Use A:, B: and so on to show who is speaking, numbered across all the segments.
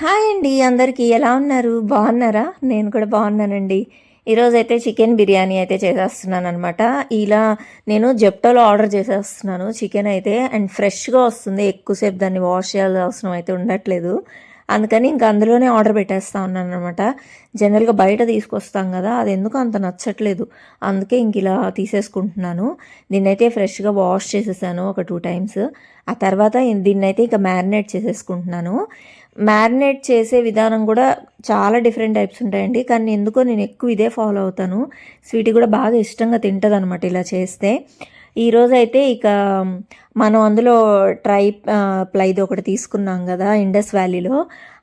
A: Hi అండి అందరికీ ఎలా ఉన్నారు? బాగున్నారా? నేను కూడా బాగున్నానండి. ఈరోజు అయితే చికెన్ బిర్యానీ అయితే చేసేస్తున్నాను అనమాట ఇలా నేను జెప్టోలో ఆర్డర్ చేసేస్తున్నాను. చికెన్ అయితే అండ్ ఫ్రెష్గా వస్తుంది. ఎక్కువసేపు దాన్ని వాష్ చేయాల్సిన అవసరం అయితే ఉండట్లేదు. అందుకని ఇంకా అందులోనే ఆర్డర్ పెట్టేస్తా ఉన్నాను అనమాట జనరల్గా బయట తీసుకొస్తాం కదా అది ఎందుకు అంత నచ్చట్లేదు. అందుకే ఇంక ఇలా తీసేసుకుంటున్నాను. దీన్నైతే ఫ్రెష్గా వాష్ చేసేసాను ఒక టూ టైమ్స్. ఆ తర్వాత దీన్నైతే ఇంకా మ్యారినేట్ చేసేసుకుంటున్నాను. మ్యారినేట్ చేసే విధానం కూడా చాలా డిఫరెంట్ టైప్స్ ఉంటాయండి. కానీ ఎందుకో నేను ఎక్కువ ఇదే ఫాలో అవుతాను. స్వీట్ కూడా బాగా ఇష్టంగా తింటుంది ఇలా చేస్తే. ఈరోజైతే ఇక మనం అందులో ట్రై ప్లైది ఒకటి తీసుకున్నాం కదా ఇండస్ వ్యాలీలో.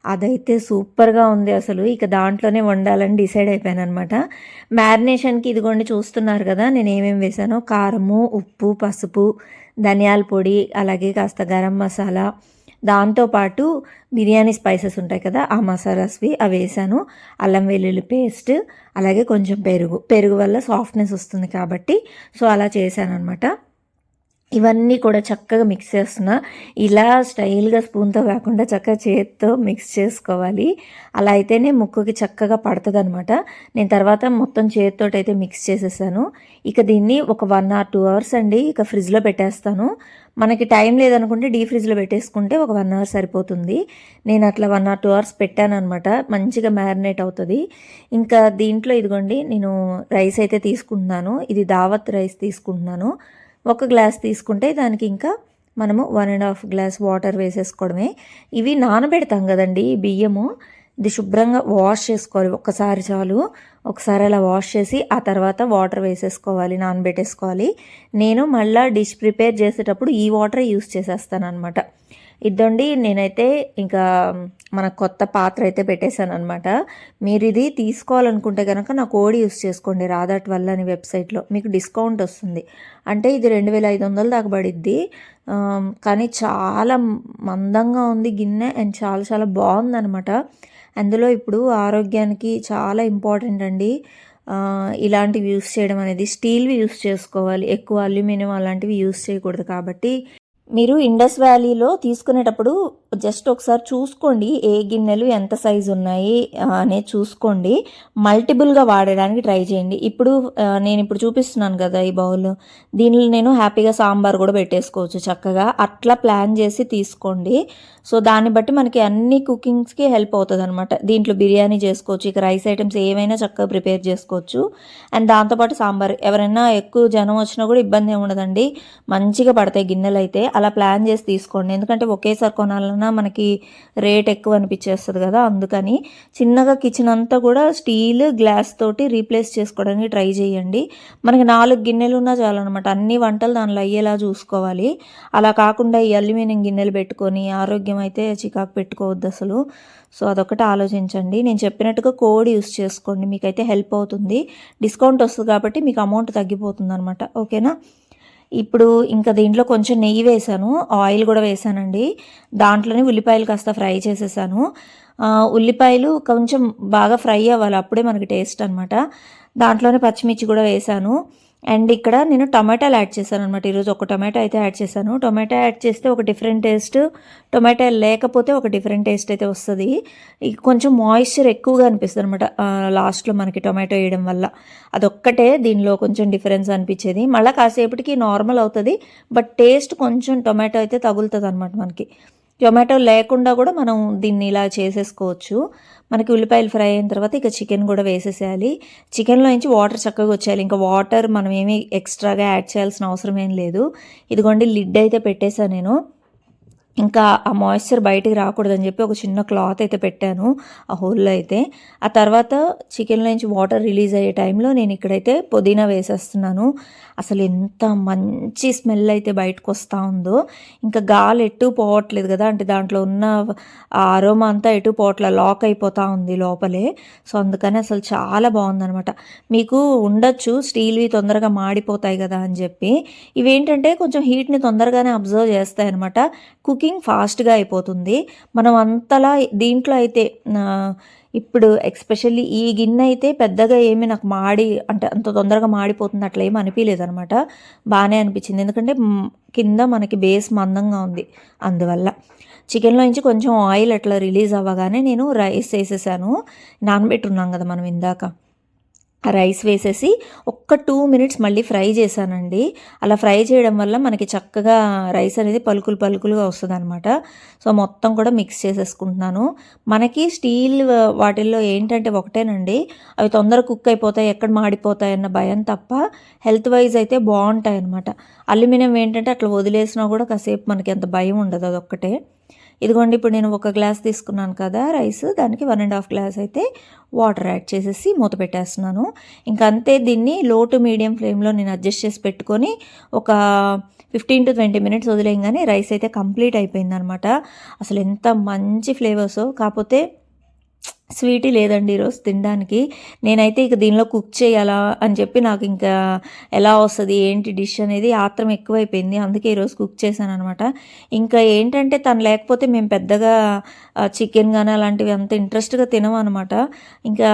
A: అదైతే సూపర్గా ఉంది అసలు. ఇక దాంట్లోనే వండాలని డిసైడ్ అయిపోయాను అనమాట మ్యారినేషన్కి ఇదిగోండి చూస్తున్నారు కదా నేను ఏమేమి వేసానో కారము ఉప్పు పసుపు ధనియాల పొడి అలాగే కాస్త గరం మసాలా దాంతోపాటు బిర్యానీ స్పైసెస్ ఉంటాయి కదా ఆ మసాలాస్వి అవి వేసాను. అల్లం వెల్లుల్లి పేస్ట్ అలాగే కొంచెం పెరుగు. పెరుగు వల్ల సాఫ్ట్నెస్ వస్తుంది కాబట్టి సో అలా చేశాను అనమాట ఇవన్నీ కూడా చక్కగా మిక్స్ చేస్తున్నా. ఇలా స్టైల్గా స్పూన్తో కాకుండా చక్కగా చేతితో మిక్స్ చేసుకోవాలి. అలా అయితేనే ముక్కుకి చక్కగా పడుతుంది అనమాట నేను తర్వాత మొత్తం చేతితో అయితే మిక్స్ చేసేసాను. ఇక దీన్ని ఒక వన్ ఆర్ టూ అవర్స్ అండి ఇక ఫ్రిడ్జ్లో పెట్టేస్తాను. మనకి టైం లేదనుకుంటే డీ ఫ్రిడ్జ్లో పెట్టేసుకుంటే ఒక వన్ అవర్ సరిపోతుంది. నేను అట్లా వన్ ఆర్ టూ అవర్స్ పెట్టాను అనమాట మంచిగా మ్యారినేట్ అవుతుంది. ఇంకా దీంట్లో ఇదిగోండి నేను రైస్ అయితే తీసుకుంటున్నాను. ఇది దావత్ రైస్ తీసుకుంటున్నాను. ఒక గ్లాస్ తీసుకుంటే దానికి ఇంకా మనము one and half glass water వేసేసుకోవడమే. ఇవి నానబెడతాం కదండి బియ్యము. ఇది శుభ్రంగా వాష్ చేసుకోవాలి. ఒక్కసారి చాలు. ఒకసారి అలా వాష్ చేసి ఆ తర్వాత వాటర్ వేసేసుకోవాలి నానబెట్టేసుకోవాలి. నేను మళ్ళీ డిష్ ప్రిపేర్ చేసేటప్పుడు ఈ వాటర్ యూస్ చేసేస్తాను అనమాట ఇదండి నేనైతే ఇంకా మన కొత్త పాత్ర అయితే పెట్టేశాను అనమాట మీరు ఇది తీసుకోవాలనుకుంటే కనుక నా కోడ్ యూస్ చేసుకోండి రాదట్ వల్ల అని వెబ్సైట్లో. మీకు డిస్కౌంట్ వస్తుంది. అంటే ఇది రెండు వేల ఐదు వందలు దాకా పడిద్ది. కానీ చాలా మందంగా ఉంది గిన్నె అండ్ చాలా చాలా బాగుందనమాట అందులో ఇప్పుడు ఆరోగ్యానికి చాలా ఇంపార్టెంట్ అండి. ఇలాంటివి యూస్ చేయడం అనేది స్టీల్వి యూస్ చేసుకోవాలి. ఎక్కువ అల్యూమినియం అలాంటివి యూస్ చేయకూడదు కాబట్టి మీరు ఇండస్ వ్యాలీలో తీసుకునేటప్పుడు జస్ట్ ఒకసారి చూసుకోండి ఏ గిన్నెలు ఎంత సైజు ఉన్నాయి అనేది చూసుకోండి. మల్టిపుల్గా వాడడానికి ట్రై చేయండి. ఇప్పుడు నేను ఇప్పుడు చూపిస్తున్నాను కదా ఈ బౌల్. దీనిలో నేను హ్యాపీగా సాంబార్ కూడా పెట్టేసుకోవచ్చు చక్కగా. అట్లా ప్లాన్ చేసి తీసుకోండి. సో దాన్ని బట్టి మనకి అన్ని కుకింగ్స్కి హెల్ప్ అవుతుంది అనమాట దీంట్లో బిర్యానీ చేసుకోవచ్చు ఇక రైస్ ఐటమ్స్ ఏమైనా చక్కగా ప్రిపేర్ చేసుకోవచ్చు. అండ్ దాంతోపాటు సాంబార్. ఎవరైనా ఎక్కువ జనం వచ్చినా కూడా ఇబ్బంది ఏమి ఉండదండి. మంచిగా పడతాయి గిన్నెలు అయితే అలా ప్లాన్ చేసి తీసుకోండి. ఎందుకంటే ఒకేసారి కొనాలన్నా మనకి రేట్ ఎక్కువ అనిపించేస్తుంది కదా అందుకని చిన్నగా కిచెన్ అంతా కూడా స్టీల్ గ్లాస్ తోటి రీప్లేస్ చేసుకోవడానికి ట్రై చేయండి. మనకి నాలుగు గిన్నెలు ఉన్నా చాలన్నమాట అన్ని వంటలు దానిలో అయ్యేలా చూసుకోవాలి. అలా కాకుండా ఈ అల్యూమినియం గిన్నెలు పెట్టుకొని ఆరోగ్యం అయితే చికాకు పెట్టుకోవద్దు అసలు. సో అదొకటి ఆలోచించండి. నేను చెప్పినట్టుగా కోడ్ యూస్ చేసుకోండి. మీకైతే హెల్ప్ అవుతుంది. డిస్కౌంట్ వస్తుంది కాబట్టి మీకు అమౌంట్ తగ్గిపోతుంది అనమాట ఓకేనా? ఇప్పుడు ఇంకా దీంట్లో కొంచెం నెయ్యి వేసాను ఆయిల్ కూడా వేసానండి. దాంట్లోనే ఉల్లిపాయలు కాస్త ఫ్రై చేసేసాను. ఉల్లిపాయలు కొంచెం బాగా ఫ్రై అవ్వాలి అప్పుడే మనకి టేస్ట్ అనమాట దాంట్లోనే పచ్చిమిర్చి కూడా వేసాను. అండ్ ఇక్కడ నేను టమాటాలు యాడ్ చేశాను అనమాట ఈరోజు ఒక టమాటా అయితే యాడ్ చేశాను. టొమాటో యాడ్ చేస్తే ఒక డిఫరెంట్ టేస్ట్ టొమాటో లేకపోతే ఒక డిఫరెంట్ టేస్ట్ అయితే వస్తుంది. కొంచెం మాయిశ్చర్ ఎక్కువగా అనిపిస్తుంది అనమాట లాస్ట్లో మనకి టొమాటో వేయడం వల్ల. అదొక్కటే దీనిలో కొంచెం డిఫరెన్స్ అనిపించేది. మళ్ళీ కాసేపటికి నార్మల్ అవుతుంది బట్ టేస్ట్ కొంచెం టొమాటో అయితే తగులుతుంది అనమాట మనకి. టొమాటో లేకుండా కూడా మనం దీన్ని ఇలా చేసేసుకోవచ్చు. మనకి ఉల్లిపాయలు ఫ్రై అయిన తర్వాత ఇక చికెన్ కూడా వేసేసేయాలి. చికెన్లో నుంచి వాటర్ చక్కగా వచ్చేయాలి. ఇంకా వాటర్ మనం ఏమీ ఎక్స్ట్రాగా యాడ్ చేయాల్సిన అవసరం ఏం లేదు. ఇదిగోండి లిడ్ అయితే పెట్టేశాను నేను. ఇంకా ఆ మాయిశ్చర్ బయటికి రాకూడదని చెప్పి ఒక చిన్న క్లాత్ అయితే పెట్టాను ఆ హోల్లో అయితే. ఆ తర్వాత చికెన్లో నుంచి వాటర్ రిలీజ్ అయ్యే టైంలో నేను ఇక్కడైతే పుదీనా వేసేస్తున్నాను. అసలు ఎంత మంచి స్మెల్ అయితే బయటకు వస్తూ ఉందో. ఇంకా గాలి ఎటు పోవట్లేదు కదా అంటే దాంట్లో ఉన్న ఆ అరోమా అంతా ఎటు పోవట్ల లాక్ అయిపోతూ ఉంది లోపలే. సో అందుకని అసలు చాలా బాగుందనమాట మీకు ఉండొచ్చు స్టీల్వి తొందరగా మాడిపోతాయి కదా అని చెప్పి. ఇవేంటంటే కొంచెం హీట్ని తొందరగానే అబ్జర్వ్ చేస్తాయి అనమాట కుకింగ్ కుకింగ్ ఫాస్ట్గా అయిపోతుంది. మనం అంతలా దీంట్లో అయితే ఇప్పుడు ఎక్స్పెషల్లీ ఈ గిన్నె అయితే పెద్దగా ఏమి నాకు మాడి అంటే అంత తొందరగా మాడిపోతుంది అట్లా ఏమి అనిపించలేదు అనమాట బాగానే అనిపించింది. ఎందుకంటే కింద మనకి బేస్ మందంగా ఉంది. అందువల్ల చికెన్లో నుంచి కొంచెం ఆయిల్ అట్లా రిలీజ్ అవ్వగానే నేను రైస్ వేసేసాను. నానబెట్టున్నాం కదా మనం ఇందాక. ఆ రైస్ వేసేసి ఒక్క టూ మినిట్స్ మళ్ళీ ఫ్రై చేశానండి. అలా ఫ్రై చేయడం వల్ల మనకి చక్కగా రైస్ అనేది పలుకులు పలుకులుగా వస్తుంది అనమాట సో మొత్తం కూడా మిక్స్ చేసేసుకుంటున్నాను. మనకి స్టీల్ వాటిల్లో ఏంటంటే ఒకటేనండి. అవి తొందరగా కుక్ అయిపోతాయి ఎక్కడ మాడిపోతాయి అన్న భయం తప్ప హెల్త్ వైజ్ అయితే బాగుంటాయి అనమాట అల్యూమినియం ఏంటంటే అట్లా వదిలేసినా కూడా కాసేపు మనకి అంత భయం ఉండదు అదొక్కటే. ఇదిగోండి ఇప్పుడు నేను ఒక గ్లాస్ తీసుకున్నాను కదా రైస్ దానికి వన్ అండ్ హాఫ్ గ్లాస్ అయితే వాటర్ యాడ్ చేసేసి మూత పెట్టేస్తున్నాను. ఇంకా అంతే దీన్ని లో టు మీడియం ఫ్లేమ్లో నేను అడ్జస్ట్ చేసి పెట్టుకొని ఒక ఫిఫ్టీన్ టు ట్వంటీ మినిట్స్ వదిలేయంగానే రైస్ అయితే కంప్లీట్ అయిపోయిందనమాట. అసలు ఎంత మంచి ఫ్లేవర్స్ కాకపోతే స్వీటీ లేదండి ఈరోజు తినడానికి. నేనైతే ఇక దీనిలో కుక్ చేయాలా అని చెప్పి నాకు ఇంకా ఎలా వస్తుంది ఏంటి డిష్ అనేది ఆత్రం ఎక్కువైపోయింది. అందుకే ఈరోజు కుక్ చేశాను అనమాట ఇంకా ఏంటంటే తను లేకపోతే మేము పెద్దగా చికెన్ కానీ అలాంటివి అంత ఇంట్రెస్ట్గా తినము అనమాట ఇంకా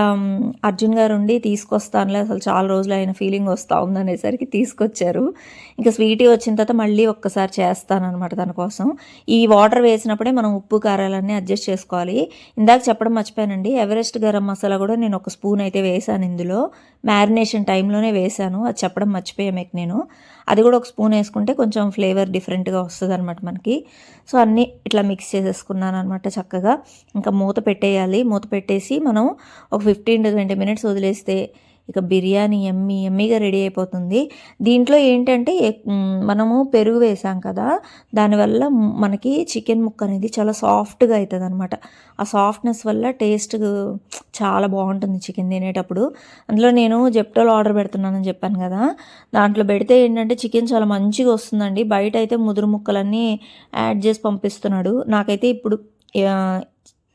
A: అర్జున్ గారు ఉండి తీసుకొస్తానులే అసలు చాలా రోజులు అయిన ఫీలింగ్ వస్తూ ఉందనేసరికి తీసుకొచ్చారు. ఇంకా స్వీటీ వచ్చిన తర్వాత మళ్ళీ ఒక్కసారి చేస్తాను అనమాట తన కోసం. ఈ వాటర్ వేసినప్పుడే మనం ఉప్పు కారాలన్నీ అడ్జస్ట్ చేసుకోవాలి. ఇందాక చెప్పడం మర్చిపోయానండి ఎవరెస్ట్ గరం మసాలా కూడా నేను ఒక స్పూన్ అయితే వేసాను ఇందులో. మ్యారినేషన్ టైంలోనే వేసాను. అది చెప్పడం మర్చిపోయా మీకు నేను. అది కూడా ఒక స్పూన్ వేసుకుంటే కొంచెం ఫ్లేవర్ డిఫరెంట్గా వస్తుంది అనమాట మనకి. సో అన్నీ ఇట్లా మిక్స్ చేసేసుకున్నాను అనమాట చక్కగా. ఇంకా మూత పెట్టేయాలి. మూత పెట్టేసి మనం ఒక ఫిఫ్టీన్ టు ట్వంటీ మినిట్స్ వదిలేస్తే ఇక బిర్యానీ ఎమ్మి ఎమ్మిగా రెడీ అయిపోతుంది. దీంట్లో ఏంటంటే మనము పెరుగు వేసాం కదా దానివల్ల మనకి చికెన్ ముక్క అనేది చాలా సాఫ్ట్గా అవుతుంది అనమాట ఆ సాఫ్ట్నెస్ వల్ల టేస్ట్ చాలా బాగుంటుంది చికెన్ తినేటప్పుడు. అందులో నేను జెప్టోలో ఆర్డర్ పెడుతున్నానని చెప్పాను కదా దాంట్లో పెడితే ఏంటంటే చికెన్ చాలా మంచిగా వస్తుందండి. బయట అయితే ముదురు ముక్కలన్నీ యాడ్ చేసి పంపిస్తున్నాడు. నాకైతే ఇప్పుడు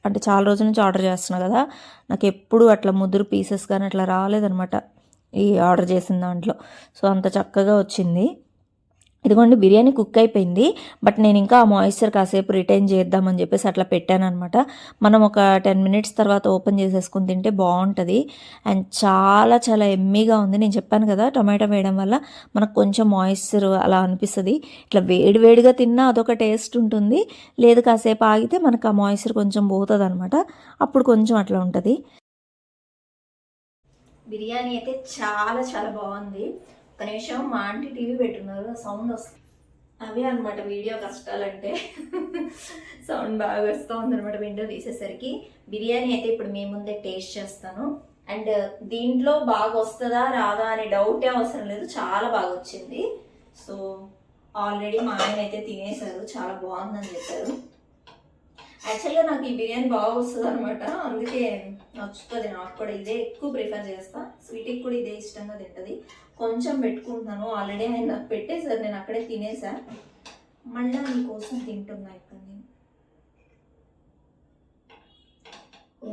A: అంటే చాలా రోజుల నుంచి ఆర్డర్ చేస్తున్నా కదా నాకు ఎప్పుడు అట్లా ముదురు పీసెస్ కానీ అట్లా రాలేదనమాట ఈ ఆర్డర్ చేసిన దాంట్లో. సో అంత చక్కగా వచ్చింది. ఇదిగోండి బిర్యానీ కుక్ అయిపోయింది. బట్ నేను ఇంకా ఆ మాయిశ్చర్ కాసేపు రిటైన్ చేద్దామని చెప్పేసి అట్లా పెట్టాను అనమాట మనం ఒక టెన్ మినిట్స్ తర్వాత ఓపెన్ చేసేసుకుని తింటే బాగుంటుంది. అండ్ చాలా చాలా ఎమ్మీగా ఉంది. నేను చెప్పాను కదా టొమాటో వేయడం వల్ల మనకు కొంచెం మాయిశ్చర్ అలా అనిపిస్తుంది. ఇట్లా వేడి వేడిగా తిన్నా అదొక టేస్ట్ ఉంటుంది. లేదు కాసేపు ఆగితే మనకు ఆ మాయిశ్చర్ కొంచెం పోతుంది అనమాట అప్పుడు కొంచెం అట్లా ఉంటుంది. బిర్యానీ అయితే చాలా చాలా బాగుంది. ఒక నిమిషం మా ఆంటీ టీవీ పెట్టున్నారు సౌండ్ వస్తుంది. అవే అనమాట వీడియో కష్టాలంటే. సౌండ్ బాగా వస్తూ ఉందన్నమాట విండో తీసేసరికి. బిర్యానీ అయితే ఇప్పుడు మీ ముందే టేస్ట్ చేస్తాను. అండ్ దీంట్లో బాగా వస్తుందా రాదా అనే డౌటే అవసరం లేదు చాలా బాగా వచ్చింది. సో ఆల్రెడీ మా ఆయన అయితే తినేశారు చాలా బాగుందని చెప్పారు. యాక్చువల్గా నాకు ఈ బిర్యానీ బాగా వస్తుంది అనమాట. అందుకే నచ్చుతుంది. నాకు కూడా ఇదే ఎక్కువ ప్రిఫర్ చేస్తా. స్వీట్కి కూడా ఇదే ఇష్టంగా తింటుంది. కొంచెం పెట్టుకుంటున్నాను. ఆల్రెడీ ఆయన నాకు పెట్టేసారు నేను అక్కడే తినేసా. మళ్ళీ నీకోసం తింటున్నా ఇక్కడ నేను.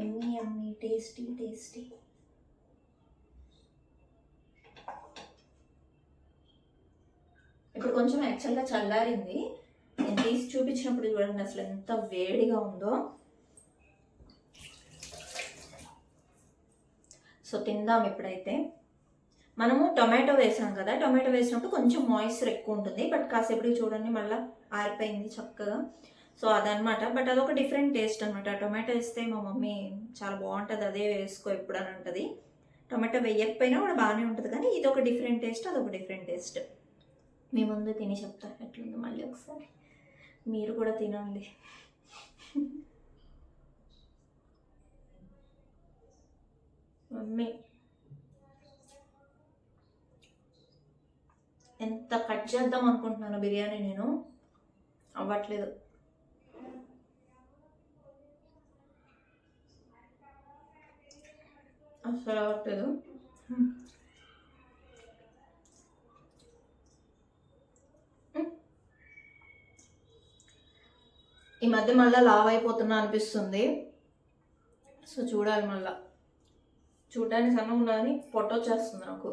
A: ఎమ్మి ఎమ్మి టేస్టీ టేస్టీ ఇప్పుడు కొంచెం యాక్చువల్గా చల్లారింది. నేను తీసి చూపించినప్పుడు చూడండి అసలు ఎంత వేడిగా ఉందో. సో తిందాం ఇప్పుడైతే. మనము టొమాటో వేసాం కదా టొమాటో వేసినప్పుడు కొంచెం మాయిశ్చర్ ఎక్కువ ఉంటుంది బట్ కాసేపటికి చూడండి మళ్ళీ ఆరిపోయింది చక్కగా. సో అదనమాట బట్ అదొక డిఫరెంట్ టేస్ట్ అనమాట టొమాటో వేస్తే మా మమ్మీ చాలా బాగుంటుంది అదే వేసుకో ఎప్పుడు అని అంటది. టొమాటో వేయకపోయినా కూడా బాగానే ఉంటుంది కానీ ఇది ఒక డిఫరెంట్ టేస్ట్ అదొక డిఫరెంట్ టేస్ట్ మీ ముందు తిని చెప్తా ఎట్లుంది మళ్ళీ ఒకసారి. మీరు కూడా తినండి. మమ్మీ. ఎంత కట్ చేద్దాం అనుకుంటున్నాను బిర్యానీ నేను? అవ్వట్లేదు. అసలు అవ్వట్లేదు. ఈ మధ్య మళ్ళీ లావ్ అయిపోతున్నా అనిపిస్తుంది. సో చూడాలి మళ్ళా. చూడడానికి సన్నగా ఉన్నా కానీ పొట్ట వచ్చేస్తుంది నాకు.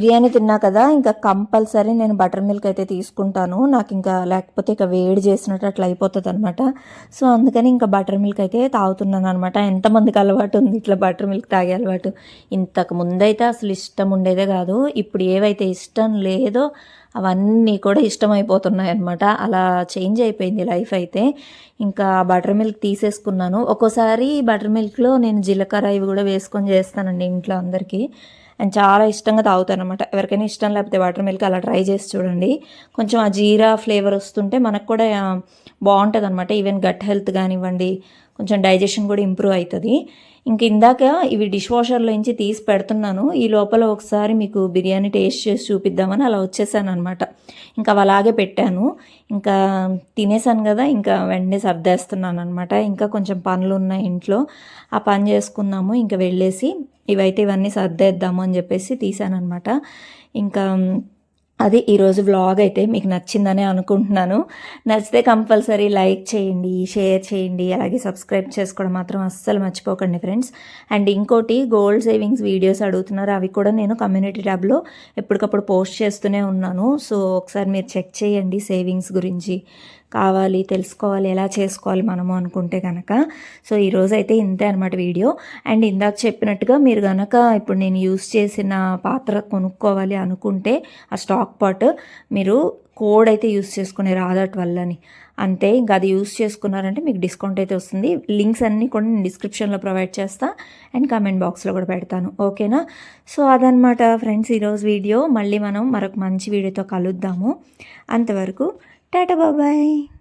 A: బిర్యానీ తిన్నా కదా ఇంకా కంపల్సరీ నేను బటర్ మిల్క్ అయితే తీసుకుంటాను. నాకు ఇంకా లేకపోతే ఇక వేడి చేసినట్టు అట్లా అయిపోతుంది అనమాట సో అందుకని ఇంకా బటర్ మిల్క్ అయితే తాగుతున్నాను అనమాట ఎంతమందికి అలవాటు ఉంది ఇట్లా బటర్ మిల్క్ తాగే అలవాటు? ఇంతకు ముందైతే అసలు ఇష్టం ఉండేదే కాదు. ఇప్పుడు ఏవైతే ఇష్టం లేదో అవన్నీ కూడా ఇష్టమైపోతున్నాయి అనమాట అలా చేంజ్ అయిపోయింది లైఫ్ అయితే. ఇంకా బటర్ మిల్క్ తీసేసుకున్నాను. ఒక్కోసారి బటర్ మిల్క్లో నేను జీలకర్ర ఇవి కూడా వేసుకొని చేస్తానండి ఇంట్లో అందరికీ. అండ్ చాలా ఇష్టంగా తాగుతాను అనమాట ఎవరికైనా ఇష్టం లేకపోతే వాటర్ మిల్క్ అలా ట్రై చేసి చూడండి. కొంచెం ఆ జీరా ఫ్లేవర్ వస్తుంటే మనకు కూడా బాగుంటుంది అనమాట ఈవెన్ గట్ హెల్త్ కానివ్వండి కొంచెం డైజెషన్ కూడా ఇంప్రూవ్ అవుతుంది. ఇంక ఇందాక ఇవి డిష్ వాషర్లో నుంచి తీసి పెడుతున్నాను. ఈ లోపల ఒకసారి మీకు బిర్యానీ టేస్ట్ చేసి చూపిద్దామని అలా వచ్చేసాను అనమాట ఇంకా అవి అలాగే పెట్టాను. ఇంకా తినేసాను కదా ఇంకా వెంటనే సర్దేస్తున్నాను అనమాట ఇంకా కొంచెం పనులు ఉన్నాయి ఇంట్లో. ఆ పని చేసుకుందాము. ఇంకా వెళ్ళేసి ఇవైతే ఇవన్నీ సర్దేద్దాము అని చెప్పేసి తీసాను అనమాట ఇంకా అది ఈరోజు వ్లాగ్ అయితే మీకు నచ్చిందని అనుకుంటున్నాను. నచ్చితే కంపల్సరీ లైక్ చేయండి షేర్ చేయండి అలాగే సబ్స్క్రైబ్ చేసుకోవడం మాత్రం అస్సలు మర్చిపోకండి ఫ్రెండ్స్ అండ్ ఇంకోటి గోల్డ్ సేవింగ్స్ వీడియోస్ అడుగుతున్నారు. అవి కూడా నేను కమ్యూనిటీ ట్యాబ్లో ఎప్పటికప్పుడు పోస్ట్ చేస్తూనే ఉన్నాను. సో ఒకసారి మీరు చెక్ చేయండి సేవింగ్స్ గురించి. కావాలి తెలుసుకోవాలి ఎలా చేసుకోవాలి మనము అనుకుంటే కనుక సో ఈరోజు అయితే ఇంతే అనమాట వీడియో. అండ్ ఇందాక చెప్పినట్టుగా మీరు కనుక ఇప్పుడు నేను యూస్ చేసిన పాత్ర కొనుక్కోవాలి అనుకుంటే ఆ స్టాక్ పాట్ మీరు కోడ్ అయితే యూస్ చేసుకునే రాదట్ వల్లని. అంతే ఇంకా అది యూస్ చేసుకున్నారంటే మీకు డిస్కౌంట్ అయితే వస్తుంది. లింక్స్ అన్నీ కూడా నేను డిస్క్రిప్షన్లో ప్రొవైడ్ చేస్తా. అండ్ కామెంట్ బాక్స్లో కూడా పెడతాను. ఓకేనా? సో అదనమాట ఫ్రెండ్స్ ఈరోజు వీడియో. మళ్ళీ మనం మరొక మంచి వీడియోతో కలుద్దాము. అంతవరకు टाटा बाय बाय।